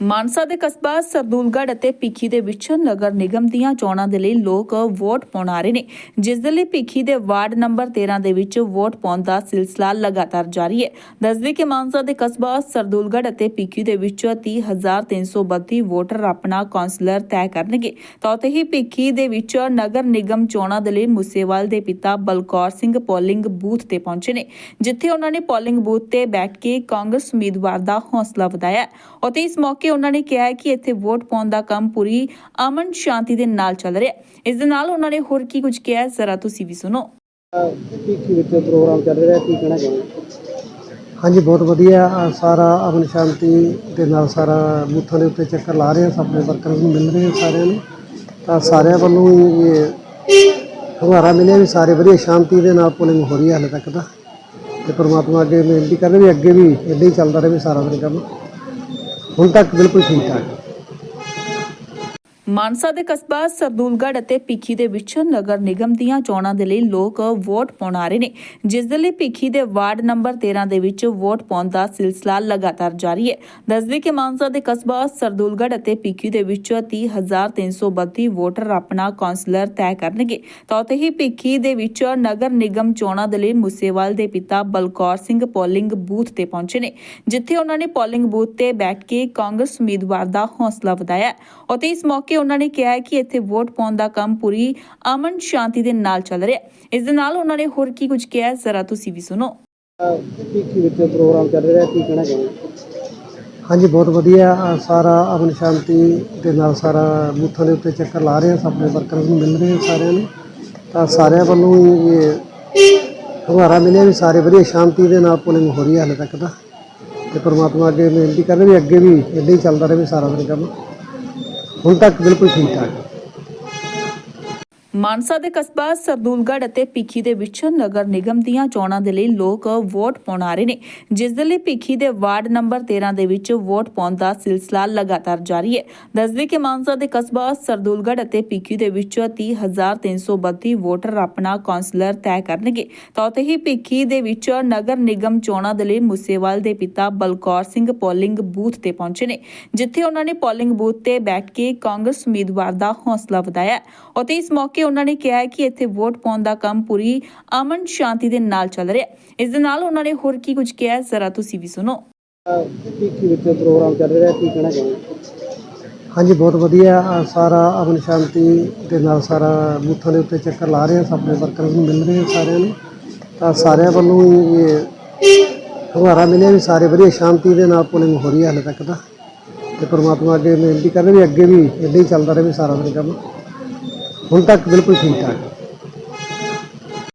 ਮਾਨਸਾ ਦੇ ਕਸਬਾ ਸਰਦੂਲਗੜ੍ਹ ਅਤੇ ਭਿੱਖੀ ਦੇ ਵਿੱਚ ਨਗਰ ਨਿਗਮ ਦੀਆਂ ਚੋਣਾਂ ਦੇ ਲਈ ਲੋਕ ਵੋਟ ਪਾਉਣ ਆ ਰਹੇ ਨੇ, ਜਿਸ ਦੇ ਲਈ ਭਿੱਖੀ ਦੇ ਵਾਰਡ ਨੰਬਰ 13 ਦੇ ਵਿੱਚ ਵੋਟ ਪਾਉਣ ਦਾ ਸਿਲਸਿਲਾ ਲਗਾਤਾਰ ਜਾਰੀ ਹੈ ਦੱਸਦੇ ਕਿ ਮਾਨਸਾ ਦੇ ਕਸਬਾ ਸਰਦੂਲਗੜ੍ਹ ਅਤੇ ਭਿੱਖੀ ਦੇ ਵਿੱਚ 30332 ਵੋਟਰ ਆਪਣਾ ਕਾਉਂਸਲਰ ਤੈਅ ਕਰਨਗੇ ਤਾਂ ਉੱਥੇ ਹੀ ਭਿੱਖੀ ਦੇ ਵਿੱਚ ਨਗਰ ਨਿਗਮ ਚੋਣਾਂ ਦੇ ਲਈ ਮੁਸੇਵਾਲ ਦੇ ਪਿਤਾ ਬਲਕੌਰ ਸਿੰਘ ਪੋਲਿੰਗ ਬੂਥ ਤੇ ਪਹੁੰਚੇ ਨੇ, ਜਿੱਥੇ ਉਹਨਾਂ ਨੇ ਪੋਲਿੰਗ ਬੂਥ ਤੇ ਬੈਠ ਕੇ ਕਾਂਗਰਸ ਉਮੀਦਵਾਰ ਦਾ ਹੌਸਲਾ ਵਧਾਇਆ ਹੈ। ਇਸ ਮੌਕੇ ਉਹਨਾਂ ਨੇ ਕਿਹਾ ਹੈ ਕਿ ਇੱਥੇ ਵੋਟ ਪਾਉਣ ਦਾ ਕੰਮ ਪੂਰੀ ਅਮਨ ਸ਼ਾਂਤੀ ਦੇ ਨਾਲ ਚੱਲ ਰਿਹਾ ਹੈ। ਇਸ ਦੇ ਨਾਲ ਉਹਨਾਂ ਨੇ ਹੋਰ ਕੀ ਕੁਝ ਕਿਹਾ ਹੈ ਜ਼ਰਾ ਤੁਸੀਂ ਵੀ ਸੁਣੋ। ਭੀਖੀ ਵਿੱਚ ਪ੍ਰੋਗਰਾਮ ਚੱਲ ਰਿਹਾ ਕੀ ਕਹਿਣਾ ਚਾਹੁੰਦੇ ਹਾਂਜੀ ਬਹੁਤ ਵਧੀਆ। ਅ, ਸਾਰਾ ਅਮਨ ਸ਼ਾਂਤੀ ਦੇ ਨਾਲ ਸਾਰਾ ਬੂਥਾਂ ਦੇ ਉੱਤੇ ਚੱਕਰ ਲਾ ਰਹੇ ਹਾਂ ਸਭ ਆਪਣੇ ਵਰਕਰਸ ਨੂੰ ਮਿਲ ਰਹੇ ਹਾਂ ਸਾਰਿਆਂ ਨੂੰ। ਤਾਂ ਸਾਰਿਆਂ ਵੱਲੋਂ ਹੀ ਇਹ ਹੰਗਾਰਾ ਮਿਲਿਆ ਵੀ ਸਾਰੇ ਵਧੀਆ ਸ਼ਾਂਤੀ ਦੇ ਨਾਲ ਪੋਲਿੰਗ ਹੋ ਰਹੀ ਹੈ ਹਾਲੇ ਤੱਕ ਤਾਂ। ਤੇ ਪ੍ਰਮਾਤਮਾ ਅੱਗੇ ਬੇਨਤੀ ਕਰਦੇ ਵੀ ਅੱਗੇ ਵੀ ਇਦਾਂ ਹੀ ਚੱਲਦਾ ਰਹੇ ਸਾਰਾ ਦਿਨ ਕੰਮ। ਹੁਣ ਤੱਕ ਬਿਲਕੁਲ ਠੀਕ ਠਾਕ ਮਾਨਸਾ ਦੇ ਕਸਬਾ ਸਰਦੂਲਗੜ੍ਹ ਅਤੇ ਭਿੱਖੀ ਦੇ ਵਿੱਚ ਨਗਰ ਨਿਗਮ ਦੀਆਂ ਚੋਣਾਂ ਦੇ ਲਈ ਲੋਕ ਵੋਟ ਪਾਉਣ ਆ ਰਹੇ ਨੇ, ਜਿਸ ਦੇ ਲਈ ਭਿੱਖੀ ਦੇ ਵਾਰਡ ਨੰਬਰ 13 ਦੇ ਵਿੱਚ ਵੋਟ ਪਾਉਣ ਦਾ ਸਿਲਸਿਲਾ ਲਗਾਤਾਰ ਜਾਰੀ ਹੈ ਦੱਸਦੇ ਕਿ ਮਾਨਸਾ ਦੇ ਕਸਬਾ ਸਰਦੂਲਗੜ੍ਹ ਅਤੇ ਭਿੱਖੀ ਦੇ ਵਿੱਚ 30332 ਵੋਟਰ ਆਪਣਾ ਕਾਉਂਸਲਰ ਤੈਅ ਕਰਨਗੇ ਤਾਂ ਉੱਥੇ ਹੀ ਭਿੱਖੀ ਦੇ ਵਿੱਚ ਨਗਰ ਨਿਗਮ ਚੋਣਾਂ ਦੇ ਲਈ ਮੁਸੇਵਾਲ ਦੇ ਪਿਤਾ ਬਲਕੌਰ ਸਿੰਘ ਪੋਲਿੰਗ ਬੂਥ ਤੇ ਪਹੁੰਚੇ ਨੇ, ਜਿੱਥੇ ਉਹਨਾਂ ਨੇ ਪੋਲਿੰਗ ਬੂਥ ਤੇ ਬੈਠ ਕੇ ਕਾਂਗਰਸ ਉਮੀਦਵਾਰ ਦਾ ਹੌਸਲਾ ਵਧਾਇਆ ਹੈ। ਅਤੇ ਇਸ ਮੌਕੇ ਉਹਨਾਂ ਨੇ ਕਿਹਾ ਹੈ ਕਿ ਇੱਥੇ ਵੋਟ ਪਾਉਣ ਦਾ ਕੰਮ ਪੂਰੀ ਅਮਨ ਸ਼ਾਂਤੀ ਦੇ ਨਾਲ ਚੱਲ ਰਿਹਾ ਹੈ। ਇਸ ਦੇ ਨਾਲ ਉਹਨਾਂ ਨੇ ਹੋਰ ਕੀ ਕੁਝ ਕਿਹਾ ਜ਼ਰਾ ਤੁਸੀਂ ਵੀ ਸੁਣੋ। ਭੀਖੀ ਵਿੱਚ ਪ੍ਰੋਗਰਾਮ ਚੱਲ ਰਿਹਾ ਕੀ ਕਹਿਣਾ ਚਾਹੁੰਦੇ ਹਾਂਜੀ ਬਹੁਤ ਵਧੀਆ। ਅ, ਸਾਰਾ ਅਮਨ ਸ਼ਾਂਤੀ ਦੇ ਨਾਲ ਸਾਰਾ ਬੂਥਾਂ ਦੇ ਉੱਤੇ ਚੱਕਰ ਲਾ ਰਹੇ ਹਾਂ ਸਭ ਆਪਣੇ ਵਰਕਰਸ ਨੂੰ ਮਿਲ ਰਹੇ ਹਾਂ ਸਾਰਿਆਂ ਨੂੰ। ਤਾਂ ਸਾਰਿਆਂ ਵੱਲੋਂ ਹੀ ਇਹ ਹੰਗਾਰਾ ਮਿਲਿਆ ਵੀ ਸਾਰੇ ਵਧੀਆ ਸ਼ਾਂਤੀ ਦੇ ਨਾਲ ਪੋਲਿੰਗ ਹੋ ਰਹੀ ਹੈ ਹਾਲੇ ਤੱਕ ਤਾਂ। ਤੇ ਪ੍ਰਮਾਤਮਾ ਅੱਗੇ ਬੇਨਤੀ ਕਰਦੇ ਵੀ ਅੱਗੇ ਵੀ ਇਦਾਂ ਹੀ ਚੱਲਦਾ ਰਹੇ ਸਾਰਾ ਦਿਨ ਕੰਮ। ਹੁਣ ਤੱਕ ਬਿਲਕੁਲ ਠੀਕ ਠਾਕ। ਮਾਨਸਾ ਦੇ ਕਸਬਾ ਸਰਦੂਲਗੜ ਅਤੇ ਭਿੱਖੀ ਦੇ ਵਿੱਚ ਨਗਰ ਨਿਗਮ ਦੀਆਂ ਚੋਣਾਂ ਦੇ ਲਈ ਲੋਕ ਵੋਟ ਪਾਉਣ ਆ ਰਹੇ ਨੇ, ਜਿਸ ਦੇ ਲਈ ਭਿੱਖੀ ਦੇ ਵਾਰਡ ਨੰਬਰ 13 ਦੇ ਵਿੱਚ ਵੋਟ ਪਾਉਣ ਦਾ ਸਿਲਸਿਲਾ ਲਗਾਤਾਰ ਜਾਰੀ ਹੈ ਦੱਸਦੇ ਕਿ ਮਾਨਸਾ ਦੇ ਕਸਬਾ ਸਰਦੂਲਗੜ੍ਹ ਅਤੇ ਭਿੱਖੀ ਦੇ ਵਿੱਚ 30332 ਵੋਟਰ ਆਪਣਾ ਕਾਉਂਸਲਰ ਤੈਅ ਕਰਨਗੇ ਤਾਂ ਉੱਥੇ ਹੀ ਭਿੱਖੀ ਦੇ ਵਿੱਚ ਨਗਰ ਨਿਗਮ ਚੋਣਾਂ ਦੇ ਲਈ ਮੁਸੇਵਾਲ ਦੇ ਪਿਤਾ ਬਲਕੌਰ ਸਿੰਘ ਪੋਲਿੰਗ ਬੂਥ ਤੇ ਪਹੁੰਚੇ ਨੇ, ਜਿੱਥੇ ਉਹਨਾਂ ਨੇ ਪੋਲਿੰਗ ਬੂਥ ਤੇ ਬੈਠ ਕੇ ਕਾਂਗਰਸ ਉਮੀਦਵਾਰ ਦਾ ਹੌਸਲਾ ਵਧਾਇਆ ਹੈ। ਇਸ ਮੌਕੇ ਉਹਨਾਂ ਨੇ ਕਿਹਾ ਹੈ ਕਿ ਇੱਥੇ ਵੋਟ ਪਾਉਣ ਦਾ ਕੰਮ ਪੂਰੀ ਅਮਨ ਸ਼ਾਂਤੀ ਦੇ ਨਾਲ ਚੱਲ ਰਿਹਾ ਹੈ। ਇਸ ਦੇ ਨਾਲ ਉਹਨਾਂ ਨੇ ਹੋਰ ਕੀ ਕੁਝ ਕਿਹਾ ਹੈ? ਜ਼ਰਾ ਤੁਸੀਂ ਵੀ ਸੁਣੋ। ਭੀਖੀ ਵਿੱਚ ਪ੍ਰੋਗਰਾਮ ਚੱਲ ਰਿਹਾ? ਕੀ ਕਹਿਣਾ ਚਾਹੁੰਦੇ ਹਾਂਜੀ ਬਹੁਤ ਵਧੀਆ। ਅ, ਸਾਰਾ ਅਮਨ ਸ਼ਾਂਤੀ ਦੇ ਨਾਲ ਸਾਰਾ ਬੂਥਾਂ ਦੇ ਉੱਤੇ ਚੱਕਰ ਲਾ ਰਹੇ ਹਾਂ ਸਭ ਆਪਣੇ ਵਰਕਰਸ ਨੂੰ ਮਿਲ ਰਹੇ ਹਾਂ ਸਾਰਿਆਂ ਨੂੰ। ਤਾਂ ਸਾਰਿਆਂ ਵੱਲੋਂ ਹੀ ਇਹ ਹੰਗਾਰਾ ਮਿਲਿਆ ਵੀ ਸਾਰੇ ਵਧੀਆ ਸ਼ਾਂਤੀ ਦੇ ਨਾਲ ਪੋਲਿੰਗ ਹੋ ਰਹੀ ਹੈ ਹਾਲੇ ਤੱਕ ਤਾਂ। ਤੇ ਪ੍ਰਮਾਤਮਾ ਅੱਗੇ ਬੇਨਤੀ ਕਰਦੇ ਵੀ ਅੱਗੇ ਵੀ ਇਦਾਂ ਹੀ ਚੱਲਦਾ ਰਹੇ ਸਾਰਾ ਦਿਨ ਕੰਮ। ਹੁਣ ਤੱਕ ਬਿਲਕੁਲ ਠੀਕ ਠਾਕ।